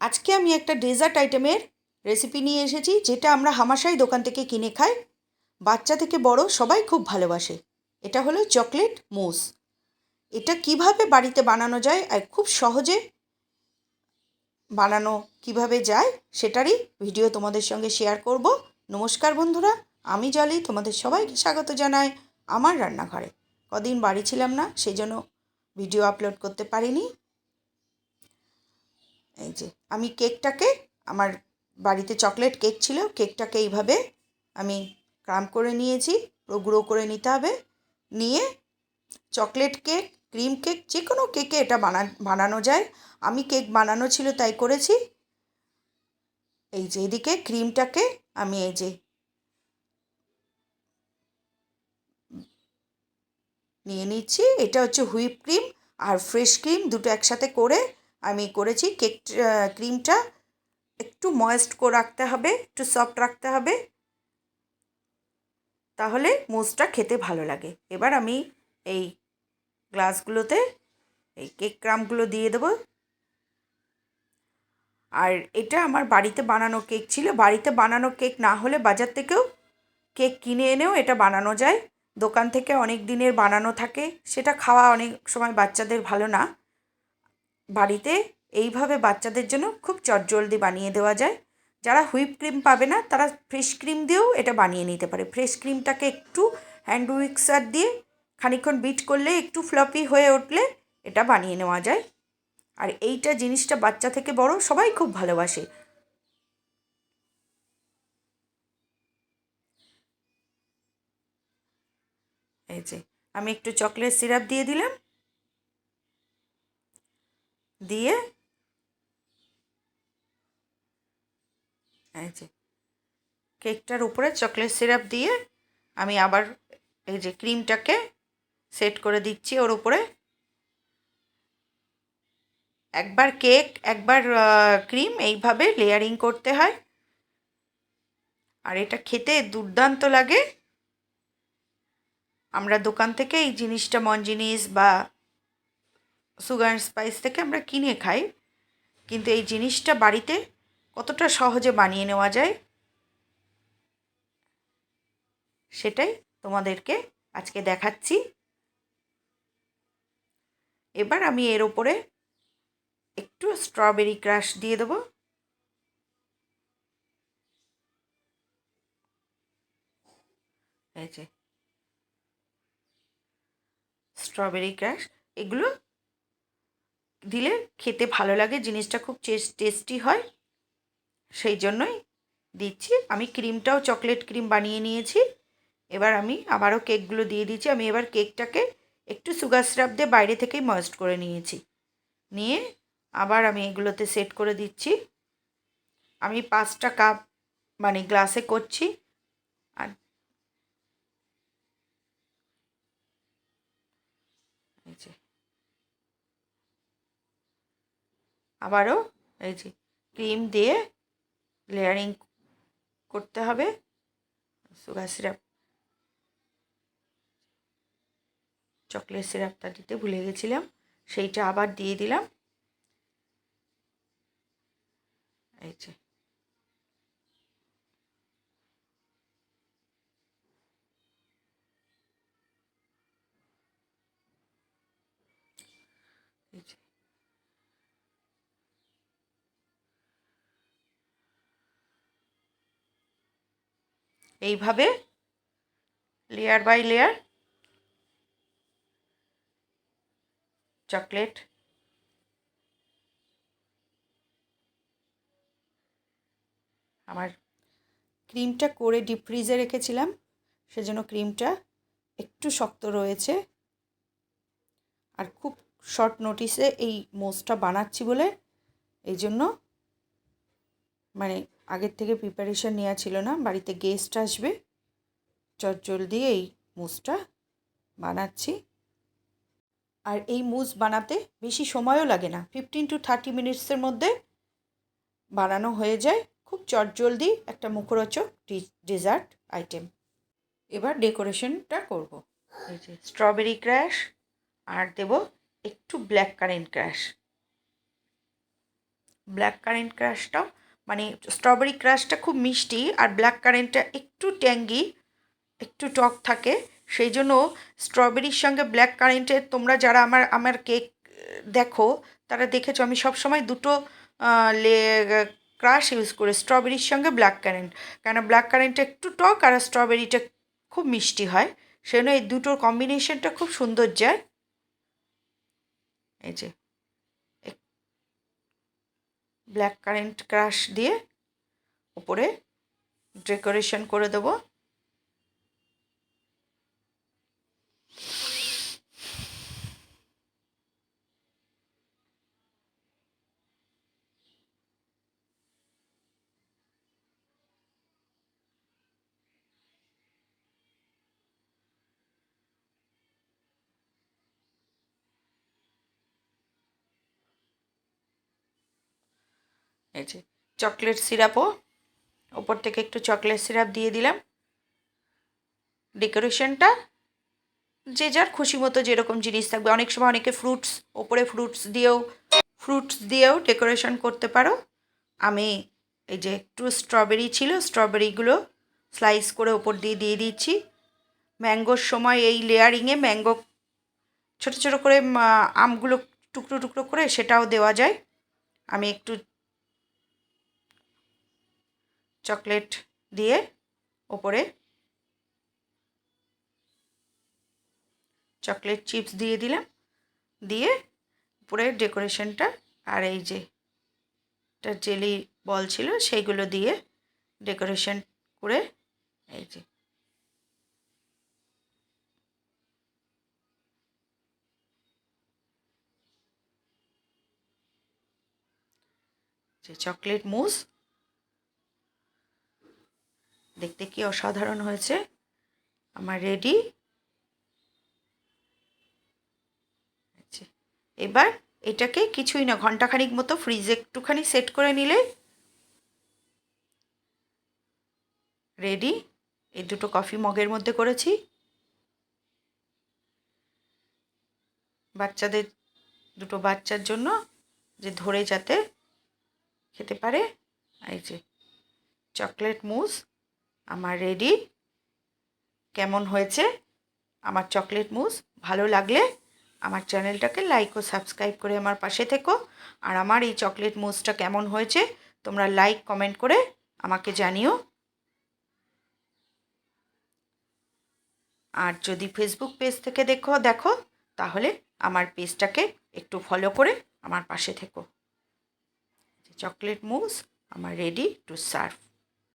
আজকে আমি একটা ডেজার্ট আইটেমের রেসিপি নিয়ে এসেছি, যেটা আমরা হামাশাই দোকান থেকে কিনে খাই। বাচ্চা থেকে বড় সবাই খুব ভালোবাসে। এটা হলো চকলেট মুস এটা কীভাবে বাড়িতে বানানো যায় আর খুব সহজে বানানো কীভাবে যায়, সেটারই ভিডিও তোমাদের সঙ্গে শেয়ার করব। নমস্কার বন্ধুরা, আমি জলি, তোমাদের সবাইকে স্বাগত জানাই আমার রান্নাঘরে। কদিন বাড়ি ছিলাম না সেই জন্য ভিডিও আপলোড করতে পারিনি। এই যে, আমি কেকটাকে, আমার বাড়িতে চকলেট কেক ছিল, কেকটাকে এইভাবে আমি ক্রাম করে নিয়েছি গুঁড়ো করে নিতে হবে। নিয়ে চকলেট কেক, ক্রিম কেক যে কোনো কেকে এটা বানা, বানানো যায়। আমি কেক বানানো ছিল তাই করেছি। এই যে, এদিকে ক্রিমটাকে আমি এই যে নিয়ে নিচ্ছি। এটা হচ্ছে হুইপ ক্রিম আর ফ্রেশ ক্রিম, দুটো একসাথে করে আমি করেছি। কেক ক্রিমটা একটু ময়েস্ট করে রাখতে হবে, একটু সফট রাখতে হবে। তাহলে মুসটা খেতে ভালো লাগে। এবার আমি এই গ্লাসগুলোতে এই কেক ক্রামগুলো দিয়ে দেবো। আর এটা আমার বাড়িতে বানানো কেক ছিল। বাড়িতে বানানো কেক না হলে বাজার থেকেও কেক কিনে এনেও এটা বানানো যায়। দোকান থেকে অনেক দিনের বানানো থাকে। সেটা খাওয়া অনেক সময় বাচ্চাদের ভালো না। বাড়িতে এইভাবে বাচ্চাদের জন্য খুব চটজলদি বানিয়ে দেওয়া যায়। যারা হুইপ ক্রিম পাবে না, তারা ফ্রেশ ক্রিম দিয়েও এটা বানিয়ে নিতে পারে। ফ্রেশ ক্রিমটাকে একটু হ্যান্ড উইক্সার দিয়ে খানিক্ষণ বিট করলে একটু ফ্লপি হয়ে উঠলে এটা বানিয়ে নেওয়া যায়। আর এইটা জিনিসটা বাচ্চা থেকে বড় সবাই খুব ভালোবাসে। এই যে, আমি একটু চকলেট সিরাপ দিয়ে দিলাম। দিয়ে এই যে কেকটার উপরে চকলেট সিরাপ দিয়ে আমি আবার এই যে ক্রিমটাকে সেট করে দিচ্ছি ওর উপরে। একবার কেক, একবার ক্রিম এইভাবে লেয়ারিং করতে হয়। আর এটা খেতে দুর্দান্ত লাগে। আমরা দোকান থেকে এই জিনিসটা মনজিনিস বা সুগার স্পাইস থেকে আমরা কিনে খাই। কিন্তু এই জিনিসটা বাড়িতে কতটা সহজে বানিয়ে নেওয়া যায়, সেটাই তোমাদেরকে আজকে দেখাচ্ছি। এবার আমি এর ওপরে একটু স্ট্রবেরি ক্রাশ দিয়ে দেবো। স্ট্রবেরি ক্রাশ এগুলো দিলে খেতে ভালো লাগে, জিনিসটা খুব টেস্টি হয়। সেই জন্যই দিচ্ছি। আমি ক্রিমটাও চকলেট ক্রিম বানিয়ে নিয়েছি। এবার আমি আবারও কেকগুলো দিয়ে দিচ্ছি। আমি এবার কেকটাকে একটু সুগার সিরাপ দিয়ে বাইরে থেকেই ময়েস্ট করে নিয়েছি। নিয়ে আবার আমি এগুলোতে সেট করে দিচ্ছি। আমি পাঁচটা কাপ মানে গ্লাসে করছি আর এই যে আবারও এই যে ক্রিম দিয়ে লেয়ারিং করতে হবে। সুগার সিরাপ, চকলেট সিরাপটা দিতে ভুলে গেছিলাম, সেইটা আবার দিয়ে দিলাম। এই যে এই যে এইভাবে লেয়ার বাই লেয়ার চকলেট আমার ক্রিমটা করে ডিপ ফ্রিজে রেখেছিলাম, সেজন্য ক্রিমটা একটু শক্ত রয়েছে। আর খুব শর্ট নোটিসে এই মোসটা বানাচ্ছি বলে এই জন্য মানে আগের থেকে প্রিপারেশান নেওয়া ছিল না, বাড়িতে গেস্ট আসবে। চট জলদি এই মুসটা বানাচ্ছি। আর এই মুস বানাতে বেশি সময়ও লাগে না ফিফটিন টু থার্টি মিনিটসের মধ্যে বানানো হয়ে যায়। খুব চটজলদি একটা মুখরোচক ডেজার্ট আইটেম এবার ডেকোরেশনটা করব। এই যে স্ট্রবেরি ক্র্যাশ আর দেব একটু black currant crush black currant ক্রাশটাও মানে স্ট্রবেরি ক্রাশটা খুব মিষ্টি আর ব্ল্যাক কারেন্টটা একটু ট্যাঙ্গি, একটু টক থাকে। সেই জন্য স্ট্রবেরির সঙ্গে ব্ল্যাক কারেন্টের তোমরা যারা আমার আমার কেক দেখো, তারা দেখেছ আমি সবসময় দুটো লে ক্রাশ ইউজ করি স্ট্রবেরির সঙ্গে ব্ল্যাক কারেন্ট কেন ব্ল্যাক কারেন্টটা একটু টক আর স্ট্রবেরিটা খুব মিষ্টি হয়। সেজন্য এই দুটোর কম্বিনেশনটা খুব সুন্দর যায়। এই যে। ব্ল্যাক কারেন্ট ক্রাশ দিয়ে উপরে ডেকোরেশন করে দেবো। এই যে চকলেট সিরাপও। ওপর থেকে একটু চকলেট সিরাপ দিয়ে দিলাম। ডেকোরেশনটা যে যার খুশি মতো যেরকম জিনিস থাকবে। অনেক সময় অনেকে ফ্রুটস ওপরে ফ্রুটস দিয়েও ফ্রুটস দিয়েও ডেকোরেশন করতে পারো। আমি এই যে একটু স্ট্রবেরি ছিল স্ট্রবেরিগুলো স্লাইস করে ওপর দিয়ে দিয়ে দিচ্ছি। ম্যাঙ্গোর সময় এই লেয়ারিংয়ে ম্যাঙ্গো ছোটো ছোটো করে আমগুলো টুকরো টুকরো করে সেটাও দেওয়া যায়। আমি একটু চকলেট দিয়ে ওপরে চকলেট চিপস দিয়ে দিলাম। দিয়ে উপরে ডেকোরেশনটা আর এই যে একটা জেলি বল ছিল, সেইগুলো দিয়ে ডেকোরেশন করে এই যে চকলেট মুস দেখতে কি অসাধারণ হয়েছে। আমার রেডি আচ্ছা, এবার এটাকে কিছুই না ঘন্টাখানিক মতো ফ্রিজে একটুখানি সেট করে নিলে। রেডি এই দুটো কফি মগের মধ্যে করেছি। বাচ্চাদের দুটো বাচ্চার জন্য যে ধরে যাতে খেতে পারে। এই যে চকলেট মুস আমার রেডি কেমন হয়েছে? আমার চকলেট মুস ভালো লাগলে আমার চ্যানেলটাকে লাইক ও সাবস্ক্রাইব করে আমার পাশে থেকো। আর আমার এই চকলেট মুসটা কেমন হয়েছে, তোমরা লাইক কমেন্ট করে আমাকে জানিও। আর যদি ফেসবুক পেজ থেকে দেখো দেখো, তাহলে আমার পেজটাকে একটু ফলো করে আমার পাশে থেকো। চকলেট মুস আমার রেডি টু সার্ভ